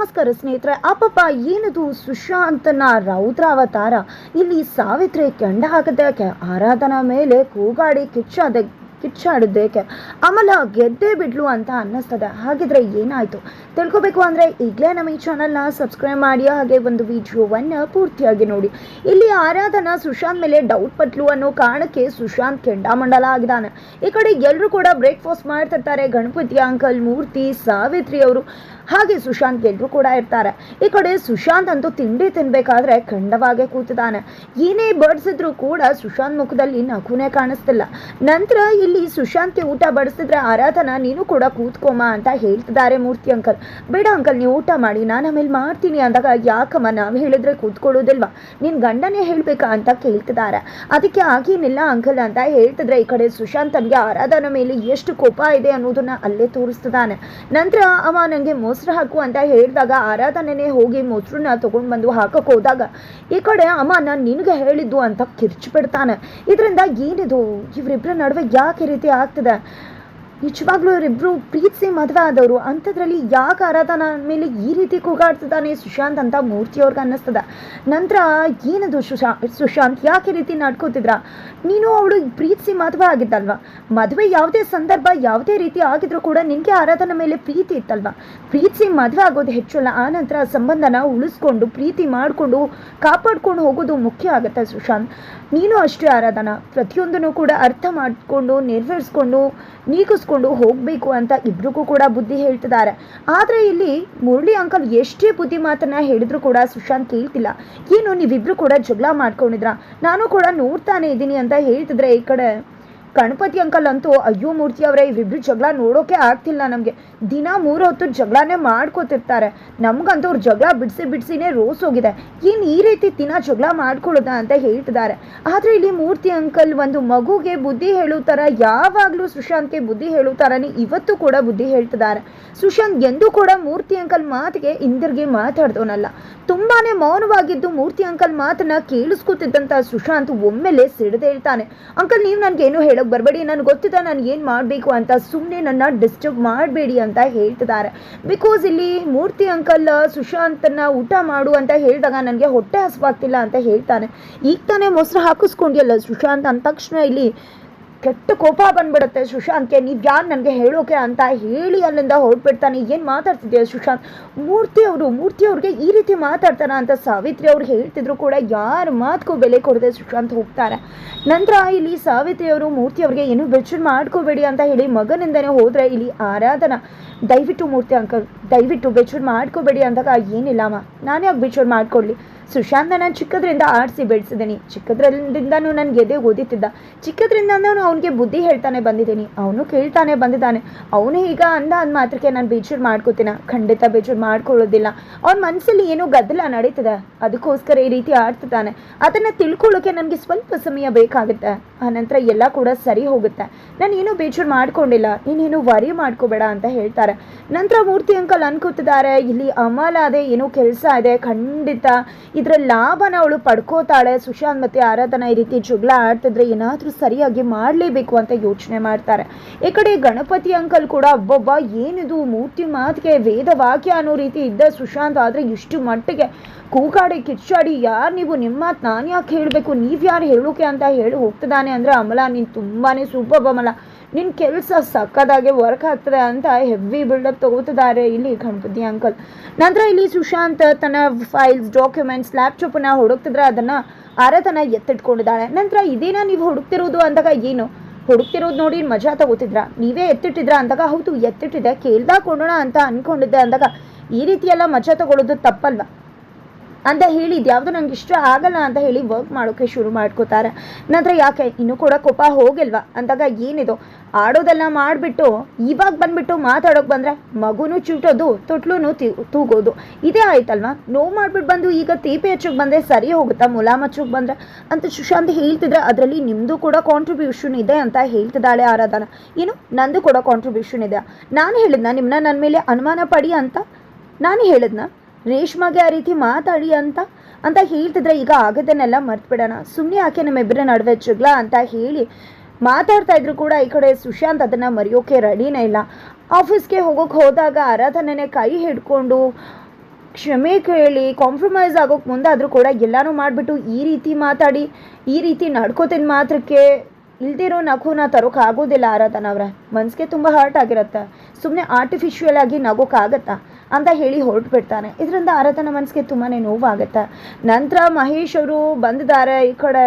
ನಮಸ್ಕಾರ ಸ್ನೇಹಿತರೆ ಅಪ್ಪಪ್ಪ ಏನದು ಸುಶಾಂತನ ರೌದ್ರಾವತಾರ? ಇಲ್ಲಿ ಸಾವಿತ್ರಿ ಕೆಂಡ ಹಾಕದಕ್ಕೆ, ಆರಾಧನಾ ಮೇಲೆ ಕೂಗಾಡಿ ಕಿಚ್ಚಾದ ಕಿಚ್ಚಾಡಿದ್ದೇಕೆ ಅಮಲ ಗೆದ್ದೇ ಬಿಡ್ಲು ಅಂತ ಅನ್ನಿಸ್ತದೆ. ಹಾಗಿದ್ರೆ ಏನಾಯ್ತು? ತಿಳ್ಕೊಬೇಕು ಅಂದರೆ ಈಗಲೇ ನಮ್ಮ ಈ ಚಾನಲ್ನ ಸಬ್ಸ್ಕ್ರೈಬ್ ಮಾಡಿ, ಹಾಗೆ ಒಂದು ವಿಡಿಯೋವನ್ನು ಪೂರ್ತಿಯಾಗಿ ನೋಡಿ. ಇಲ್ಲಿ ಆರಾಧನಾ ಸುಶಾಂತ್ ಮೇಲೆ ಡೌಟ್ ಪಟ್ಲು ಅನ್ನೋ ಕಾರಣಕ್ಕೆ ಸುಶಾಂತ್ ಕೆಂಡಾಮಂಡಲ ಆಗಿದ್ದಾನೆ. ಈ ಕಡೆ ಎಲ್ಲರೂ ಕೂಡ ಬ್ರೇಕ್ಫಾಸ್ಟ್ ಮಾಡ್ತಿರ್ತಾರೆ. ಗಣಪತಿ ಅಂಕಲ್ ಮೂರ್ತಿ, ಸಾವಿತ್ರಿ ಅವರು. ಹಾಗೆ ಸುಶಾಂತ್ ಎಲ್ಲರೂ ಕೂಡ ಇರ್ತಾರೆ. ಈ ಕಡೆ ಸುಶಾಂತ್ ಅಂತೂ ತಿಂಡಿ ತಿನ್ಬೇಕಾದ್ರೆ ಖಂಡವಾಗೇ ಕೂತಿದ್ದಾನೆ. ಏನೇ ಬಡಿಸಿದ್ರು ಕೂಡ ಸುಶಾಂತ್ ಮುಖದಲ್ಲಿ ನಗುನೇ ಕಾಣಿಸ್ತಿಲ್ಲ. ನಂತರ ಇಲ್ಲಿ ಸುಶಾಂತ್ಗೆ ಊಟ ಬಡಿಸಿದ್ರೆ ಆರಾಧನ, ನೀನು ಕೂಡ ಕೂತ್ಕೊಮ್ಮ ಅಂತ ಹೇಳ್ತಿದ್ದಾರೆ ಮೂರ್ತಿ ಅಂಕಲ್. ಬೇಡ ಅಂಕಲ್, ನೀವು ಊಟ ಮಾಡಿ, ನಾನು ಆಮೇಲೆ ಮಾಡ್ತೀನಿ ಅಂದಾಗ ಯಾಕಮ್ಮ, ನಾವು ಹೇಳಿದ್ರೆ ಕೂತ್ಕೊಳ್ಳೋದಿಲ್ವಾ? ನಿನ್ನ ಗಂಡನೇ ಹೇಳ್ಬೇಕಾ ಅಂತ ಕೇಳ್ತಿದ್ದಾರೆ. ಅದಕ್ಕೆ ಆಗೇನಿಲ್ಲ ಅಂಕಲ್ ಅಂತ ಹೇಳ್ತಿದ್ರೆ ಈ ಕಡೆ ಸುಶಾಂತ್ ತನಗೆ ಆರಾಧನ ಮೇಲೆ ಎಷ್ಟು ಕೋಪ ಇದೆ ಅನ್ನೋದನ್ನ ಅಲ್ಲೇ ತೋರಿಸ್ತಿದ್ದಾನೆ. ನಂತರ ಅವ ನನಗೆ ಮೊಸರು ಹಾಕು ಅಂತ ಹೇಳಿದಾಗ ಆರಾಧನೆನೇ ಹೋಗಿ ಮೊಸರನ್ನ ತಗೊಂಡು ಬಂದು ಹಾಕಕ್ಕೆ ಹೋದಾಗ ಈ ಕಡೆ ಅಮ್ಮ ನಾನು ನಿನಗೆ ಹೇಳಿದ್ದು ಅಂತ ಕಿರ್ಚಿ ಬಿಡ್ತಾನೆ ಇದರಿಂದ ಏನಿದು? ಇವರಿಬ್ಬರ ನಡುವೆ ಯಾಕೆ ರೀತಿ ಆಗ್ತದೆ? ನಿಜವಾಗ್ಲೂ ಇವರಿಬ್ರು ಪ್ರೀತಿಸಿ ಮದುವೆ ಆದವರು. ಅಂಥದ್ರಲ್ಲಿ ಯಾಕೆ ಆರಾಧನ ಮೇಲೆ ಈ ರೀತಿ ಕೂಗಾಡ್ತಿದ್ದಾನೆ ಸುಶಾಂತ್ ಅಂತ ಮೂರ್ತಿಯವ್ರಿಗೆ ಅನ್ನಿಸ್ತದ. ನಂತರ ಏನದು ಸುಶಾ, ಸುಶಾಂತ್? ಯಾಕೆ ರೀತಿ ನಡ್ಕೋತಿದ್ರ? ನೀನು ಅವಳು ಪ್ರೀತಿಸಿ ಮದುವೆ ಆಗಿದ್ದಲ್ವಾ? ಮದುವೆ ಯಾವುದೇ ಸಂದರ್ಭ, ಯಾವುದೇ ರೀತಿ ಆಗಿದ್ರು ಕೂಡ ನಿನಗೆ ಆರಾಧನ ಮೇಲೆ ಪ್ರೀತಿ ಇತ್ತಲ್ವಾ? ಪ್ರೀತಿಸಿ ಮದುವೆ ಆಗೋದು ಹೆಚ್ಚಲ್ಲ ಆ ನಂತರ ಸಂಬಂಧನ ಉಳಿಸ್ಕೊಂಡು, ಪ್ರೀತಿ ಮಾಡಿಕೊಂಡು, ಕಾಪಾಡ್ಕೊಂಡು ಹೋಗೋದು ಮುಖ್ಯ ಆಗುತ್ತೆ ಸುಶಾಂತ್. ನೀನು ಅಷ್ಟೇ ಆರಾಧನಾ. ಪ್ರತಿಯೊಂದನ್ನು ಕೂಡ ಅರ್ಥ ಮಾಡಿಕೊಂಡು, ನೆರವೇರಿಸ್ಕೊಂಡು, ನೀಗಿಸ್ಕೊಂಡು ಹೋಗಬೇಕು ಅಂತ ಇಬ್ರಿಗೂ ಕೂಡ ಬುದ್ಧಿ ಹೇಳ್ತಿದ್ದಾರೆ. ಆದರೆ ಇಲ್ಲಿ ಮುರಳಿ ಅಂಕಲ್ ಎಷ್ಟೇ ಬುದ್ಧಿ ಮಾತನ್ನ ಹೇಳಿದ್ರು ಕೂಡ ಸುಶಾಂತ್ ಕೇಳ್ತಿಲ್ಲ. ಏನು, ನೀವಿಬ್ರು ಕೂಡ ಜಗಳ ಮಾಡ್ಕೊಂಡಿದ್ರ? ನಾನು ಕೂಡ ನೋಡ್ತಾನೆ ಇದ್ದೀನಿ ಅಂತ ಹೇಳ್ತಿದ್ರೆ ಈ ಕಡೆ. ಗಣಪತಿ ಅಂಕಲ್ ಅಂತೂ ಅಯ್ಯೋ ಮೂರ್ತಿ ಅವರೇ ಇವಿಬ್ರು ಜಗಳ ನೋಡೋಕೆ ಆಗ್ತಿಲ್ಲ ನಮಗೆ. ದಿನ ಮೂರು ಹೊತ್ತು ಜಗಳನೇ ಮಾಡ್ಕೋತಿರ್ತಾರೆ. ನಮಗಂತೂ ಅವ್ರು ಜಗಳ ಬಿಡಿಸಿ ಬಿಡಿಸಿನೇ ರೋಸ್ ಹೋಗಿದೆ. ಏನು ಈ ರೀತಿ ದಿನ ಜಗಳ ಮಾಡ್ಕೊಳ್ಳೋದ ಅಂತ ಹೇಳ್ತಿದ್ದಾರೆ. ಆದರೆ ಇಲ್ಲಿ ಮೂರ್ತಿ ಅಂಕಲ್ ಒಂದು ಮಗುಗೆ ಬುದ್ಧಿ ಹೇಳೋ ಥರ, ಯಾವಾಗಲೂ ಸುಶಾಂತ್ಗೆ ಬುದ್ಧಿ ಹೇಳೋ ಥರನೇ ಇವತ್ತು ಕೂಡ ಬುದ್ಧಿ ಹೇಳ್ತಿದ್ದಾರೆ. ಸುಶಾಂತ್ ಎಂದೂ ಕೂಡ ಮೂರ್ತಿ ಅಂಕಲ್ ಮಾತಿಗೆ ಇಂದಿರ್ಗೆ ಮಾತಾಡ್ದೋನಲ್ಲ ತುಂಬಾನೇ ಮೌನವಾಗಿದ್ದು ಮೂರ್ತಿ ಅಂಕಲ್ ಮಾತನ್ನ ಕೇಳಿಸ್ಕೊತಿದ್ದಂಥ ಸುಶಾಂತ್ ಒಮ್ಮೆಲೆ ಸಿಡದೇ ಹೇಳ್ತಾನೆ ಅಂಕಲ್, ನೀವು ನನಗೇನು ಹೇಳೋಕೆ ಬರಬೇಡಿ, ನನಗೆ ಗೊತ್ತಿದೆ ನಾನು ಏನು ಮಾಡಬೇಕು ಅಂತ ಸುಮ್ಮನೆ ನನ್ನ ಡಿಸ್ಟರ್ಬ್ ಮಾಡಬೇಡಿ ಅಂತ ಹೇಳ್ತಿದ್ದಾರೆ. ಬಿಕಾಸ್ ಇಲ್ಲಿ ಮೂರ್ತಿ ಅಂಕಲ್ ಸುಶಾಂತನ್ನ ಊಟ ಮಾಡು ಅಂತ ಹೇಳಿದಾಗ ನನಗೆ ಹೊಟ್ಟೆ ಹಸುವಾಗ್ತಿಲ್ಲ ಅಂತ ಹೇಳ್ತಾನೆ. ಈಗ ತಾನೇ ಮೊಸರು ಹಾಕಿಸ್ಕೊಂಡಿಯಲ್ಲ ಸುಶಾಂತ್ ಅಂದ ತಕ್ಷಣ ಇಲ್ಲಿ ಕೆಟ್ಟ ಕೋಪ ಬಂದ್ಬಿಡುತ್ತೆ ಸುಶಾಂತ್ಗೆ. ನೀವು ಯಾರು ನನಗೆ ಹೇಳೋಕೆ ಅಂತ ಹೇಳಿ ಅಲ್ಲಿಂದ ಹೊರಟ್ಬಿಡ್ತಾನೆ. ಏನು ಮಾತಾಡ್ತಿದ್ಯಾ ಸುಶಾಂತ್? ಮೂರ್ತಿ ಅವರು, ಮೂರ್ತಿ ಅವ್ರಿಗೆ ಈ ರೀತಿ ಮಾತಾಡ್ತಾರ ಅಂತ ಸಾವಿತ್ರಿ ಅವ್ರು ಹೇಳ್ತಿದ್ರು ಕೂಡ ಯಾರ ಮಾತಿಗೂ ಬೆಲೆ ಕೊಡದೆ ಸುಶಾಂತ್ ಹೋಗ್ತಾರೆ. ನಂತರ ಇಲ್ಲಿ ಸಾವಿತ್ರಿ ಅವರು, ಮೂರ್ತಿ ಅವ್ರಿಗೆ, ಏನು ಬೆಚ್ಚನ್ ಮಾಡ್ಕೋಬೇಡಿ ಅಂತ ಹೇಳಿ ಮಗನಿಂದನೇ ಹೋದರೆ ಇಲ್ಲಿ ಆರಾಧನಾ. ದಯವಿಟ್ಟು ಮೂರ್ತಿ ಅಂಕಲ್, ದಯವಿಟ್ಟು ಬೆಚ್ಚನ್ ಮಾಡ್ಕೋಬೇಡಿ ಅಂದಾಗ ಏನಿಲ್ಲಮ್ಮ ನಾನು ಯಾಕೆ ಬೆಚ್ಚನ್ ಮಾಡ್ಕೊಳ್ಳಿ ಸುಶಾಂತ ನಾನು ಚಿಕ್ಕದ್ರಿಂದ ಆಡಿಸಿ ಬೆಳೆಸಿದ್ದೀನಿ ಚಿಕ್ಕದ್ರಿಂದನೂ ನನ್ನ ಗೆದೆ ಓದಿತಿದ್ದ ಚಿಕ್ಕದ್ರಿಂದ ನಾನು ಅವನಿಗೆ ಬುದ್ಧಿ ಹೇಳ್ತಾನೆ ಬಂದಿದ್ದೀನಿ. ಅವನು ಕೇಳ್ತಾನೆ ಬಂದಿದ್ದಾನೆ. ಅವನು ಈಗ ಅಂದ ಅಂದ ಮಾತ್ರಕ್ಕೆ ನಾನು ಬೇಜಾರು ಮಾಡ್ಕೋತೀನ. ಖಂಡಿತ ಬೇಜಾರು ಮಾಡ್ಕೊಳ್ಳೋದಿಲ್ಲ. ಅವನ ಮನಸ್ಸಲ್ಲಿ ಏನೋ ಗದ್ದಲ ನಡೀತದೆ. ಅದಕ್ಕೋಸ್ಕರ ಈ ರೀತಿ ಆಡ್ತಿದ್ದಾನೆ. ಅದನ್ನು ತಿಳ್ಕೊಳ್ಳೋಕೆ ನನಗೆ ಸ್ವಲ್ಪ ಸಮಯ ಬೇಕಾಗುತ್ತೆ. ಆನಂತರ ಎಲ್ಲ ಕೂಡ ಸರಿ ಹೋಗುತ್ತೆ. ನಾನು ಏನೂ ಬೇಜಾರು ಮಾಡ್ಕೊಂಡಿಲ್ಲ. ನೀನೇನು ವರಿ ಮಾಡ್ಕೋಬೇಡ ಅಂತ ಹೇಳ್ತಾರೆ. ನಂತರ ಮೂರ್ತಿ ಅಂಕಲ್ ಅನ್ಕೋತಿದ್ದಾರೆ. ಇಲ್ಲಿ ಅಮಲ ಅದೇ ಏನೋ ಕೆಲಸ ಇದೆ. ಖಂಡಿತ ಇದರ ಲಾಭನ ಅವಳು ಪಡ್ಕೋತಾಳೆ. ಸುಶಾಂತ್ ಮತ್ತು ಆರಾಧನಾ ಈ ರೀತಿ ಜಗಳ ಆಡ್ತಿದ್ರೆ ಏನಾದರೂ ಸರಿಯಾಗಿ ಮಾಡಲೇಬೇಕು ಅಂತ ಯೋಚನೆ ಮಾಡ್ತಾರೆ. ಈ ಕಡೆ ಗಣಪತಿ ಅಂಕಲ್ ಕೂಡ ಒಬ್ಬೊಬ್ಬ ಏನಿದು? ಮೂರ್ತಿ ಮಾತಿಗೆ ವೇದ ವಾಕ್ಯ ಅನ್ನೋ ರೀತಿ ಇದ್ದ ಸುಶಾಂತ್ ಆದರೆ ಇಷ್ಟು ಮಟ್ಟಿಗೆ ಕೂಗಾಡಿ, ಕಿಚ್ಚಾಡಿ, ಯಾರು ನೀವು? ನಿಮ್ಮ ಮಾತು ನಾನು ಯಾಕೆ ಹೇಳಬೇಕು? ನೀವು ಯಾರು ಹೇಳೋಕೆ ಅಂತ ಹೇಳಿ ಹೋಗ್ತಿದ್ದಾನೆ ಅಂದರೆ ಅಮಲ. ನೀನು ತುಂಬಾ ಸೂಪರ್ ಅಮಲ ನಿನ್ನ ಕೆಲಸ ಸಕ್ಕದಾಗೆ ವರ್ಕ್ ಆಗ್ತದೆ ಅಂತ ಹೆವಿ ಬಿಲ್ಡಪ್ ತಗೋತಿದ್ದಾರೆ ಇಲ್ಲಿ ಗಣಪತಿ ಅಂಕಲ್ ನಂತರ ಇಲ್ಲಿ ಸುಶಾಂತ್ ತನ್ನ ಫೈಲ್ಸ್ ಡಾಕ್ಯುಮೆಂಟ್ಸ್ ಲ್ಯಾಪ್ಟಾಪನ್ನ ಹುಡುಕ್ತಿದ್ರೆ ಅದನ್ನು ಆರತನ ಎತ್ತಿಟ್ಕೊಂಡಿದ್ದಾಳೆ. ನಂತರ ಇದೇನ ನೀವು ಹುಡುಕ್ತಿರೋದು ಅಂದಾಗ ಏನು? ಹುಡುಕ್ತಿರೋದು ನೋಡಿ ಮಜಾ ತಗೋತಿದ್ರ? ನೀವೇ ಎತ್ತಿಟ್ಟಿದ್ರ ಅಂದಾಗ ಹೌದು ಎತ್ತಿಟ್ಟಿದೆ ಕೇಳ್ದಾಗ ಕೊಡೋಣ ಅಂತ ಅನ್ಕೊಂಡಿದ್ದೆ ಅಂದಾಗ ಈ ರೀತಿಯೆಲ್ಲ ಮಜಾ ತಗೊಳ್ಳೋದು ತಪ್ಪಲ್ವಾ? ಅಂತ ಹೇಳಿ ಯಾವುದು ನಂಗೆ ಇಷ್ಟ ಆಗಲ್ಲ ಅಂತ ಹೇಳಿ ವರ್ಕ್ ಮಾಡೋಕ್ಕೆ ಶುರು ಮಾಡ್ಕೋತಾರೆ. ನಂತರ ಯಾಕೆ, ಇನ್ನೂ ಕೂಡ ಕೋಪ ಹೋಗಿಲ್ವಾ? ಅಂದಾಗ ಏನಿದು? ಆಡೋದೆಲ್ಲ ಮಾಡಿಬಿಟ್ಟು, ಇವಾಗ ಬಂದ್ಬಿಟ್ಟು ಮಾತಾಡೋಕೆ ಬಂದರೆ ಮಗುನು ಚುಟೋದು ತೊಟ್ಲೂ ತೂಗೋದು. ಇದೇ ಆಯ್ತಲ್ವಾ? ನೋವು ಮಾಡ್ಬಿಟ್ಟು ಬಂದು ಈಗ ತೇಪೆ ಹಚ್ಚೋಕೆ ಬಂದರೆ ಸರಿ ಹೋಗುತ್ತಾ? ಮುಲಾಮ್ ಹಚ್ಚೋಕೆ ಬಂದರೆ? ಅಂತ ಸುಶಾಂತ್ ಹೇಳ್ತಿದ್ರೆ ಅದರಲ್ಲಿ ನಿಮ್ಮದು ಕೂಡ ಕಾಂಟ್ರಿಬ್ಯೂಷನ್ ಇದೆ ಅಂತ ಹೇಳ್ತಿದ್ದಾಳೆ ಆರಾಧನ. ಏನು? ನಂದು ಕೂಡ ಕಾಂಟ್ರಿಬ್ಯೂಷನ್ ಇದೆ. ನಾನು ಹೇಳಿದ್ನ? ನಿಮ್ಮನ್ನ ನನ್ನ ಮೇಲೆ ಅನುಮಾನ ಪಡಿ ಅಂತ? ನಾನು ಹೇಳಿದ್ನ? ರೇಷ್ಮಗೆ ಆ ರೀತಿ ಮಾತಾಡಿ ಅಂತ ಅಂತ ಹೇಳ್ತಿದ್ರೆ ಈಗ ಆಗದನ್ನೆಲ್ಲ ಮರ್ತ್ಬಿಡೋಣ. ಸುಮ್ಮನೆ ಯಾಕೆ ನಮ್ಮಿಬ್ಬರ ನಡುವೆ ಜಗಳ ಅಂತ ಹೇಳಿ ಮಾತಾಡ್ತಾ ಇದ್ರು ಕೂಡ ಈ ಕಡೆ ಸುಶಾಂತ್ ಅದನ್ನು ಮರೆಯೋಕೆ ರೆಡಿನೇ ಇಲ್ಲ. ಆಫೀಸ್ಗೆ ಹೋಗೋಕೆ ಹೋದಾಗ ಆರಾಧನೆನೇ ಕೈ ಹಿಡ್ಕೊಂಡು ಕ್ಷಮೆ ಕೇಳಿ ಕಾಂಪ್ರಮೈಸ್ ಆಗೋಕೆ ಮುಂದಾದರೂ ಕೂಡ ಎಲ್ಲನೂ ಮಾಡಿಬಿಟ್ಟು ಈ ರೀತಿ ಮಾತಾಡಿ, ಈ ರೀತಿ ನಡ್ಕೋತಿದ್ದ ಮಾತ್ರಕ್ಕೆ ಇಲ್ದಿರೋ ನಗುನ ತರೋಕೆ ಆಗೋದಿಲ್ಲ ಆರಾಧನ ಅವರ. ಮನಸ್ಸಿಗೆ ತುಂಬ ಹರ್ಟ್ ಆಗಿರುತ್ತೆ. ಸುಮ್ಮನೆ ಆರ್ಟಿಫಿಷಿಯಲ್ ಆಗಿ ನಗೋಕ್ಕಾಗತ್ತಾ ಅಂತ ಹೇಳಿ ಹೊರಟು ಬಿಡ್ತಾನೆ ಇದರಿಂದ ಆರತನ ಮನಸ್ಸಿಗೆ ತುಂಬಾ ನೋವಾಗುತ್ತೆ. ನಂತರ ಮಹೇಶ್ ಅವರು ಬಂದಿದ್ದಾರೆ ಈ ಕಡೆ.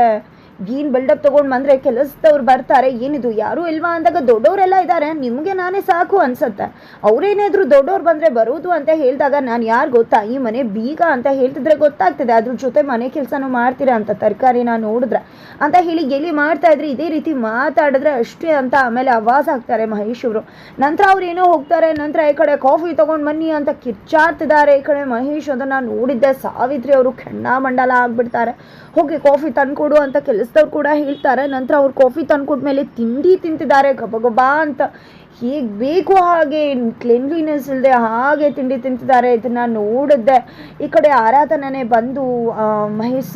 ಗೀನ್ ಬಿಲ್ಡಪ್ ತೊಗೊಂಡು ಬಂದರೆ ಕೆಲಸದವ್ರು ಬರ್ತಾರೆ, ಏನಿದು, ಯಾರೂ ಇಲ್ವಾ ಅಂದಾಗ ದೊಡ್ಡವರೆಲ್ಲ ಇದ್ದಾರೆ, ನಿಮಗೆ ನಾನೇ ಸಾಕು ಅನ್ಸುತ್ತೆ. ಅವರೇನಾದರೂ ದೊಡ್ಡವ್ರು ಬಂದರೆ ಬರೋದು ಅಂತ ಹೇಳಿದಾಗ ನಾನು ಯಾರು ಗೊತ್ತಾ, ಈ ಮನೆ ಬೀಗ ಅಂತ ಹೇಳ್ತಿದ್ರೆ ಗೊತ್ತಾಗ್ತದೆ, ಅದ್ರ ಜೊತೆ ಮನೆ ಕೆಲಸನೂ ಮಾಡ್ತೀರಾ ಅಂತ ತರಕಾರಿನ ನೋಡಿದ್ರೆ. ಅಂತ ಹೇಳಿ ಎಲ್ಲಿ ಮಾಡ್ತಾ ಇದ್ರೆ ಇದೇ ರೀತಿ ಮಾತಾಡಿದ್ರೆ ಅಷ್ಟೇ ಅಂತ ಆಮೇಲೆ ಆವಾಜ್ ಹಾಕ್ತಾರೆ ಮಹೇಶ್ ಅವರು ನಂತರ ಅವ್ರು ಏನೋ ಹೋಗ್ತಾರೆ, ನಂತರ ಈ ಕಡೆ ಕಾಫಿ ತೊಗೊಂಡು ಬನ್ನಿ ಅಂತ ಕಿಚ್ಚಾಡ್ತಿದ್ದಾರೆ ಈ ಕಡೆ ಮಹೇಶ್ ಅದನ್ನು ನೋಡಿದ್ದೆ, ಸಾವಿತ್ರಿ ಅವರು ಖಂಡಾಮಂಡಲ ಮಂಡಲ ಆಗ್ಬಿಡ್ತಾರೆ. ಹೋಗಿ ಕಾಫಿ ತಂದ್ಕೊಡು ಅಂತ ಕೆಲಸದವ್ರು ಕೂಡ ಹೇಳ್ತಾರೆ. ನಂತರ ಅವ್ರು ಕಾಫಿ ತಂದ್ಕೊಟ್ಮೇಲೆ ತಿಂಡಿ ತಿಂತಿದ್ದಾರೆ ಗಬಗಬಾ ಅಂತ. ಹೇಗೆ ಬೇಕು ಹಾಗೆ ಕ್ಲೀನ್ಲಿನೆಸ್ ಇಲ್ಲದೆ ಹಾಗೆ ತಿಂಡಿ ತಿಂತಿದ್ದಾರೆ ಇದನ್ನು ನೋಡಿದ್ದೆ. ಈ ಕಡೆ ಆರಾಧನೆ ಬಂದು ಮಹೇಶ್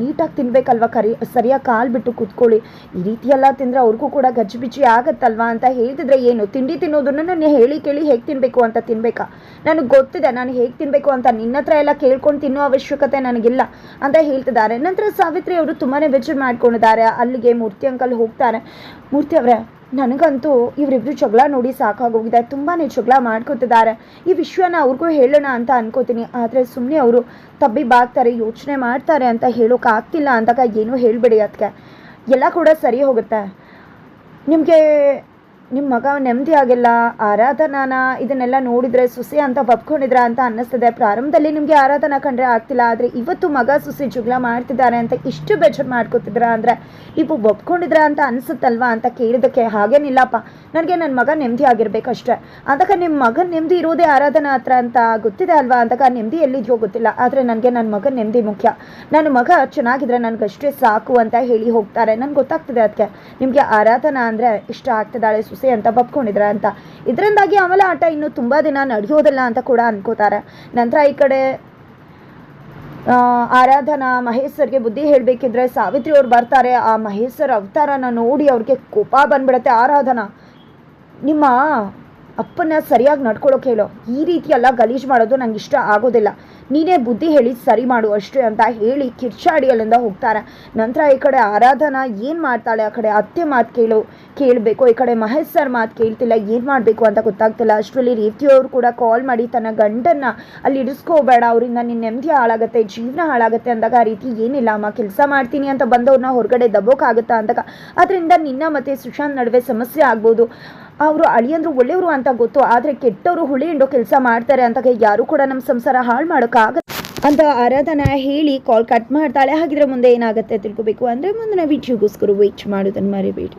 ನೀಟಾಗಿ ತಿನ್ಬೇಕಲ್ವ? ಕರಿ, ಸರಿಯಾಗಿ ಕಾಲು ಬಿಟ್ಟು ಕೂತ್ಕೊಳ್ಳಿ. ಈ ರೀತಿ ಎಲ್ಲ ತಿಂದರೆ ಅವ್ರಿಗೂ ಕೂಡ ಗಜ್ಜಿಬಿಜಿ ಆಗತ್ತಲ್ವಾ ಅಂತ ಹೇಳ್ತಿದ್ರೆ ಏನು? ತಿಂಡಿ ತಿನ್ನೋದನ್ನ ನಾನು ಹೇಳಿ ಕೇಳಿ ಹೇಗೆ ತಿನ್ನಬೇಕು ಅಂತ ತಿನ್ಬೇಕಾ? ನನಗೆ ಗೊತ್ತಿದೆ ನಾನು ಹೇಗೆ ತಿನ್ನಬೇಕು ಅಂತ. ನಿನ್ನ ಹತ್ರ ಎಲ್ಲ ಕೇಳ್ಕೊಂಡು ತಿನ್ನೋ ಅವಶ್ಯಕತೆ ನನಗಿಲ್ಲ ಅಂತ ಹೇಳ್ತಿದ್ದಾರೆ. ನಂತರ ಸಾವಿತ್ರಿ ಅವರು ತುಂಬಾ ಬೇಜಾರು ಮಾಡ್ಕೊಂಡಿದ್ದಾರೆ. ಅಲ್ಲಿಗೆ ಮೂರ್ತಿ ಅಂಕಲ್ ಹೋಗ್ತಾರೆ. ಮೂರ್ತಿ ಅವರೇ ನನಗಂತೂ ಇವರಿಬ್ರು ಜಗಳ ನೋಡಿ ಸಾಕಾಗೋಗಿದೆ. ತುಂಬಾ ಜಗಳ ಮಾಡ್ಕೊತಿದ್ದಾರೆ. ಈ ವಿಷಯನ ಅವ್ರಿಗೂ ಹೇಳೋಣ ಅಂತ ಅನ್ಕೋತೀನಿ. ಆದರೆ ಸುಮ್ಮನೆ ಅವರು ತಬ್ಬಿ ಬಾಗ್ತಾರೆ ಯೋಚನೆ ಮಾಡ್ತಾರೆ ಅಂತ ಹೇಳೋಕೆ ಆಗ್ತಿಲ್ಲ ಅಂದಾಗ ಏನೂ ಹೇಳಬೇಡಿ ಅದಕ್ಕೆ ಎಲ್ಲ ಕೂಡ ಸರಿ ಹೋಗುತ್ತೆ. ನಿಮಗೆ ನಿಮ್ಮ ಮಗ ನೆಮ್ಮದಿ ಆಗಿಲ್ಲ, ಆರಾಧನಾನ ಇದನ್ನೆಲ್ಲ ನೋಡಿದರೆ ಸುಸಿ ಅಂತ ಬಬ್ಕೊಂಡಿದ್ರ ಅಂತ ಅನ್ನಿಸ್ತದೆ. ಪ್ರಾರಂಭದಲ್ಲಿ ನಿಮಗೆ ಆರಾಧನಾ ಕಂಡ್ರೆ ಆಗ್ತಿಲ್ಲ, ಆದರೆ ಇವತ್ತು ಮಗ ಸುಸಿ ಜುಗ್ಲ ಮಾಡ್ತಿದ್ದಾರೆ ಅಂತ ಇಷ್ಟು ಬೇಜಾರು ಮಾಡ್ಕೊತಿದ್ರ ಅಂದರೆ ಇವು ಒಪ್ಕೊಂಡಿದ್ರ ಅಂತ ಅನಿಸುತ್ತಲ್ವಾ ಅಂತ ಕೇಳಿದಕ್ಕೆ ಹಾಗೇನಿಲ್ಲಪ್ಪ. ನನಗೆ ನನ್ನ ಮಗ ನೆಮ್ಮದಿ ಆಗಿರ್ಬೇಕಷ್ಟೇ ಅಂದಾಗ ನಿಮ್ಮ ಮಗ ನೆಮ್ಮದಿ ಇರೋದೇ ಆರಾಧನಾ ಹತ್ರ ಅಂತ ಗೊತ್ತಿದೆ ಅಲ್ವಾ? ಅಂತಕ ನೆಮ್ಮದಿ ಎಲ್ಲಿದೆಯೋ ಗೊತ್ತಿಲ್ಲ, ಆದರೆ ನನಗೆ ನನ್ನ ಮಗನ ನೆಮ್ಮದಿ ಮುಖ್ಯ. ನನ್ನ ಮಗ ಚೆನ್ನಾಗಿದ್ರೆ ನನಗಷ್ಟೇ ಸಾಕು ಅಂತ ಹೇಳಿ ಹೋಗ್ತಾರೆ. ನನಗೆ ಗೊತ್ತಾಗ್ತದೆ ಅದಕ್ಕೆ ನಿಮಗೆ ಆರಾಧನಾ ಅಂದರೆ ಇಷ್ಟ ಆಗ್ತಿದ್ದಾಳೆ ಸುಸಿ ಅಂತ ಒಪ್ಕೊಂಡಿದ್ರ ಅಂತ. ಇದರಿಂದಾಗಿ ಆಮೇಲೆ ಆಟ ಇನ್ನು ತುಂಬ ದಿನ ನಡೆಯೋದಿಲ್ಲ ಅಂತ ಕೂಡ ಅನ್ಕೋತಾರೆ. ನಂತರ ಈ ಕಡೆ ಆರಾಧನಾ ಮಹೇಶ್ ಸರ್ಗೆ ಬುದ್ಧಿ ಹೇಳಬೇಕಿದ್ರೆ ಸಾವಿತ್ರಿ ಅವ್ರು ಬರ್ತಾರೆ. ಆ ಮಹೇಶ್ವರ ಅವತಾರನ ನೋಡಿ ಅವ್ರಿಗೆ ಕೋಪ ಬಂದ್ಬಿಡತ್ತೆ. ಆರಾಧನಾ, ನಿಮ್ಮ ಅಪ್ಪನ ಸರಿಯಾಗಿ ನಡ್ಕೊಳ್ಳೋಕೆ ಹೇಳೋ, ಈ ರೀತಿ ಎಲ್ಲ ಗಲೀಜು ಮಾಡೋದು ನಂಗೆ ಇಷ್ಟ ಆಗೋದಿಲ್ಲ. ನೀನೇ ಬುದ್ಧಿ ಹೇಳಿ ಸರಿ ಮಾಡು ಅಷ್ಟೇ ಅಂತ ಹೇಳಿ ಕಿರ್ಚಾಡಿ ಅಲ್ಲಿಂದ ಹೋಗ್ತಾರೆ. ನಂತರ ಈ ಕಡೆ ಆರಾಧನಾ ಏನು ಮಾಡ್ತಾಳೆ, ಆ ಕಡೆ ಅತ್ತೆ ಮಾತು ಕೇಳು, ಕೇಳಬೇಕು. ಈ ಕಡೆ ಮಹೇಶ್ ಸರ್ ಮಾತು ಕೇಳ್ತಿಲ್ಲ, ಏನು ಮಾಡಬೇಕು ಅಂತ ಗೊತ್ತಾಗ್ತಿಲ್ಲ. ಅಷ್ಟರಲ್ಲಿ ರೇವತಿಯವರು ಕೂಡ ಕಾಲ್ ಮಾಡಿ ತನ್ನ ಗಂಡನ್ನು ಅಲ್ಲಿ ಇಡಿಸ್ಕೋಬೇಡ, ಅವರಿಂದ ನಿನ್ನ ನೆಮ್ಮದಿ ಹಾಳಾಗುತ್ತೆ, ಜೀವನ ಹಾಳಾಗುತ್ತೆ ಅಂದಾಗ ಆ ರೀತಿ ಏನಿಲ್ಲ. ಅಮ್ಮ, ಕೆಲಸ ಮಾಡ್ತೀನಿ ಅಂತ ಬಂದವ್ರನ್ನ ಹೊರಗಡೆ ದಬ್ಬೋಕ್ಕಾಗುತ್ತಾ ಅಂದಾಗ, ಅದರಿಂದ ನಿನ್ನ ಮತ್ತು ಸುಶಾಂತ್ ನಡುವೆ ಸಮಸ್ಯೆ ಆಗ್ಬೋದು. ಅವರು ಅಳಿಯಂದ್ರು ಒಳ್ಳೆಯವರು ಅಂತ ಗೊತ್ತು, ಆದರೆ ಕೆಟ್ಟವರು ಹುಳಿ ಹಿಂಡೋ ಕೆಲಸ ಮಾಡ್ತಾರೆ ಅಂತ ಯಾರು ಕೂಡ ನಮ್ಮ ಸಂಸಾರ ಹಾಳು ಮಾಡೋಕ್ಕಾಗತ್ತೆ ಅಂತ ಆರಾಧನಾ ಹೇಳಿ ಕಾಲ್ ಕಟ್ ಮಾಡ್ತಾಳೆ. ಹಾಗಿದ್ರೆ ಮುಂದೆ ಏನಾಗುತ್ತೆ ತಿಳ್ಕೊಬೇಕು ಅಂದರೆ ಮುಂದಿನ ವಿಡಿಯೋಗೋಸ್ಕರ ವೇಟ್ ಮಾಡೋದನ್ನು ಮರಿಬೇಡಿ.